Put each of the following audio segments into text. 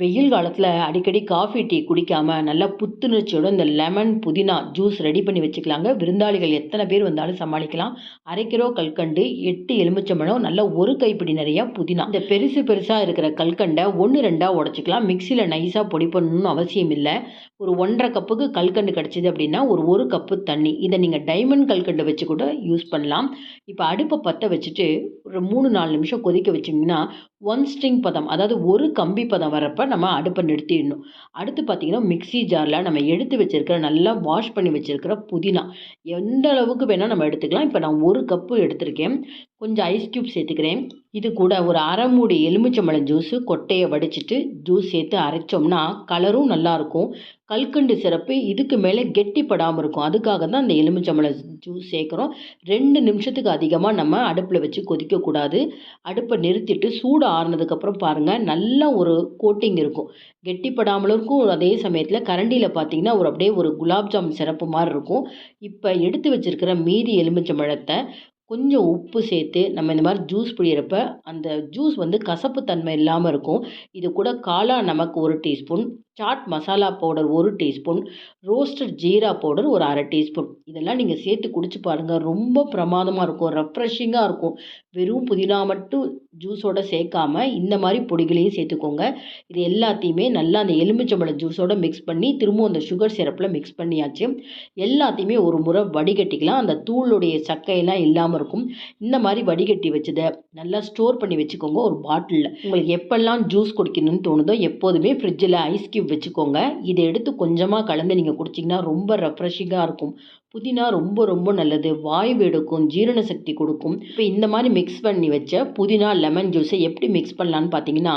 வெயில் காலத்தில் அடிக்கடி காஃபி டீ குடிக்காமல் நல்லா புத்துணர்ச்சியோட இந்த லெமன் புதினா ஜூஸ் ரெடி பண்ணி வச்சுக்கலாங்க. விருந்தாளிகள் எத்தனை பேர் வந்தாலும் சமாளிக்கலாம். அரை கிலோ கல்கண்டு எட்டு எலுமிச்சம்பழம் நல்ல ஒரு கைப்பிடி நிறையா புதினா. இந்த பெருசு பெருசாக இருக்கிற கல்கண்டை ஒன்று ரெண்டாக உடச்சிக்கலாம். மிக்சியில் நைஸாக பொடி பண்ணணும்னு அவசியம் இல்லை. ஒரு ஒன்றரை கப்புக்கு கல்கண்டு கிடச்சிது அப்படின்னா ஒரு ஒரு கப்பு தண்ணி. இதை நீங்கள் டைமண்ட் கல்கண்டு வச்சு கூட யூஸ் பண்ணலாம். இப்போ அடுப்பை பற்ற வச்சுட்டு ஒரு மூணு நாலு நிமிஷம் கொதிக்க வச்சிங்கன்னா ஒன் ஸ்ட்ரிங் பதம் அதாவது ஒரு கம்பி பதம் வரப்போ நம்ம அடுப்பை நிறுத்திடணும். அடுத்து பார்த்திங்கன்னா மிக்ஸி ஜாரில் நம்ம எடுத்து வச்சுருக்கிற நல்லா வாஷ் பண்ணி வச்சுருக்கிற புதினா. எந்த அளவுக்கு வேணால் நம்ம எடுத்துக்கலாம். இப்போ நான் ஒரு கப்பு எடுத்திருக்கேன். கொஞ்சம் ஐஸ் க்யூப் சேர்த்துக்கிறேன். இது கூட ஒரு அரை மூடி எலுமிச்சம்பழம் ஜூஸு கொட்டையை வடிச்சிட்டு ஜூஸ் சேர்த்து அரைச்சோம்னா கலரும் நல்லாயிருக்கும் கல்கண்டு சிறப்பு இதுக்கு மேலே கெட்டிப்படாமல் இருக்கும். அதுக்காக தான் அந்த எலுமிச்சம்பழம் ஜூஸ் சேர்க்குறோம். ரெண்டு நிமிஷத்துக்கு அதிகமாக நம்ம அடுப்பில் வச்சு கொதிக்கக்கூடாது. அடுப்பை நிறுத்திட்டு சூடு ஆறுனதுக்கப்புறம் பாருங்கள் நல்ல ஒரு கோட்டிங் இருக்கும். கெட்டிப்படாமலும் இருக்கும். அதே சமயத்தில் கரண்டியில் பார்த்தீங்கன்னா ஒரு அப்படியே ஒரு குலாப் ஜாம் சிறப்பு மாதிரி இருக்கும். இப்போ எடுத்து வச்சுருக்கிற மீதி எலுமிச்சம்பழத்தை கொஞ்சம் உப்பு சேர்த்து நம்ம இந்த மாதிரி ஜூஸ் பிடிக்கிறப்ப அந்த ஜூஸ் வந்து கசப்பு தன்மை இல்லாமல் இருக்கும். இது கூட காளான் நமக்கு ஒரு டீஸ்பூன் சாட் மசாலா பவுடர் ஒரு டீஸ்பூன் ரோஸ்டட் ஜீரா பவுடர் ஒரு அரை டீஸ்பூன் இதெல்லாம் நீங்கள் சேர்த்து குடிச்சு பாருங்கள் ரொம்ப பிரமாதமாக இருக்கும். ரெஃப்ரெஷிங்காக இருக்கும். வெறும் புதினா மட்டும் ஜூஸோட சேர்க்காம இந்த மாதிரி பொடிகளையும் சேர்த்துக்கோங்க. இது எல்லாத்தையுமே நல்லா அந்த எலுமிச்சம்பழம் ஜூஸோட மிக்ஸ் பண்ணி திரும்பவும் அந்த சுகர் சிரப்பில் மிக்ஸ் பண்ணியாச்சு. எல்லாத்தையுமே ஒரு முறை வடிகட்டிக்கலாம். அந்த தூளுடைய சக்கையெல்லாம் இல்லாமல் இருக்கும். இந்த மாதிரி வடிகட்டி வச்சதை நல்லா ஸ்டோர் பண்ணி வச்சுக்கோங்க ஒரு பாட்டிலில் உங்களுக்கு எப்பெல்லாம் ஜூஸ் குடிக்கணும்னு தோணுதோ எப்போதுமே ஃப்ரிட்ஜில் ஐஸ் வச்சுக்கோங்க. இதை எடுத்து கொஞ்சமாக கலந்து நீங்கள் குடிச்சிங்கன்னா ரொம்ப ரெஃப்ரெஷிங்காக இருக்கும். புதினா ரொம்ப ரொம்ப நல்லது. வாய்வு எடுக்கும் ஜீரண சக்தி கொடுக்கும். இப்போ இந்த மாதிரி மிக்ஸ் பண்ணி வச்ச புதினா லெமன் ஜூஸை எப்படி மிக்ஸ் பண்ணலான்னு பார்த்தீங்கன்னா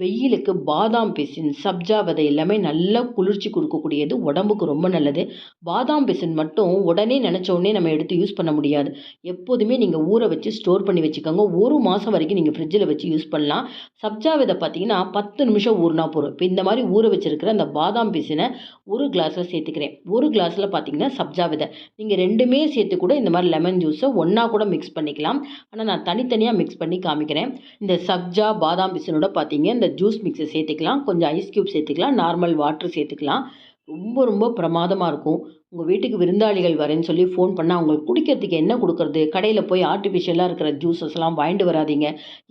வெயிலுக்கு பாதாம் பிசின் சப்ஜா விதை எல்லாமே நல்லா குளிர்ச்சி கொடுக்கக்கூடியது உடம்புக்கு ரொம்ப நல்லது. பாதாம் பிசின் மட்டும் உடனே நினச்ச உடனே நம்ம எடுத்து யூஸ் பண்ண முடியாது. எப்போதுமே நீங்கள் ஊற வச்சு ஸ்டோர் பண்ணி வச்சுக்கோங்க. ஒரு மாதம் வரைக்கும் நீங்கள் ஃப்ரிட்ஜில் வச்சு யூஸ் பண்ணலாம். சப்ஜா விதை பார்த்தீங்கன்னா பத்து நிமிஷம் ஊறினா போகிறோம் இப்போ இந்த மாதிரி ஊற வச்சிருக்கிற அந்த பாதாம் பிசினை ஒரு கிளாஸில் சேர்த்துக்கிறேன். ஒரு கிளாஸில் பார்த்தீங்கன்னா சப்ஜா விதை. நீங்கள் ரெண்டுமே சேர்த்து கூட இந்த மாதிரி லெமன் ஜூஸை ஒன்றா கூட மிக்ஸ் பண்ணிக்கலாம். ஆனால் நான் தனித்தனியாக மிக்ஸ் பண்ணி காமிக்கிறேன். இந்த சப்ஜா பாதாம் பிசினோட பார்த்தீங்க இந்த ஜூஸ் மிக்ஸை சேர்த்துக்கலாம். கொஞ்சம் ஐஸ் க்யூப் சேர்த்துக்கலாம். நார்மல் வாட்ரு சேர்த்துக்கலாம். ரொம்ப ரொம்ப பிரமாதமாக இருக்கும். உங்கள் வீட்டுக்கு விருந்தாளிகள் வரேன்னு சொல்லி ஃபோன் பண்ணால் அவங்களுக்கு குடிக்கிறதுக்கு என்ன கொடுக்குறது? கடையில் போய் ஆர்டிஃபிஷியலாக இருக்கிற ஜூஸஸ்லாம் வாங்கிட்டு வராதிங்க.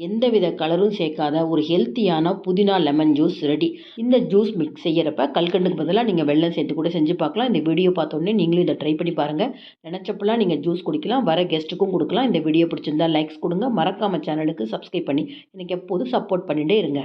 எந்த வித கலரும் சேர்க்காத ஒரு ஹெல்த்தியான புதினா லெமன் ஜூஸ் ரெடி இந்த ஜூஸ் மிக்ஸ் செய்கிறப்ப கல்கண்டுக்கு பதிலாக நீங்கள் வெள்ளம் சேர்த்து கூட செஞ்சு பார்க்கலாம். இந்த வீடியோ பார்த்தோன்னே நீங்களும் இதை ட்ரை பண்ணி பாருங்கள் நினச்சப்பெல்லாம் நீங்கள் ஜூஸ் குடிக்கலாம். வர கெஸ்ட்டுக்கும் கொடுக்கலாம். இந்த வீடியோ பிடிச்சிருந்தா லைக்ஸ் கொடுங்க. மறக்காமல் சேனலுக்கு சப்ஸ்கிரைப் பண்ணி எனக்கு எப்போதும் சப்போர்ட் பண்ணிகிட்டே இருங்க.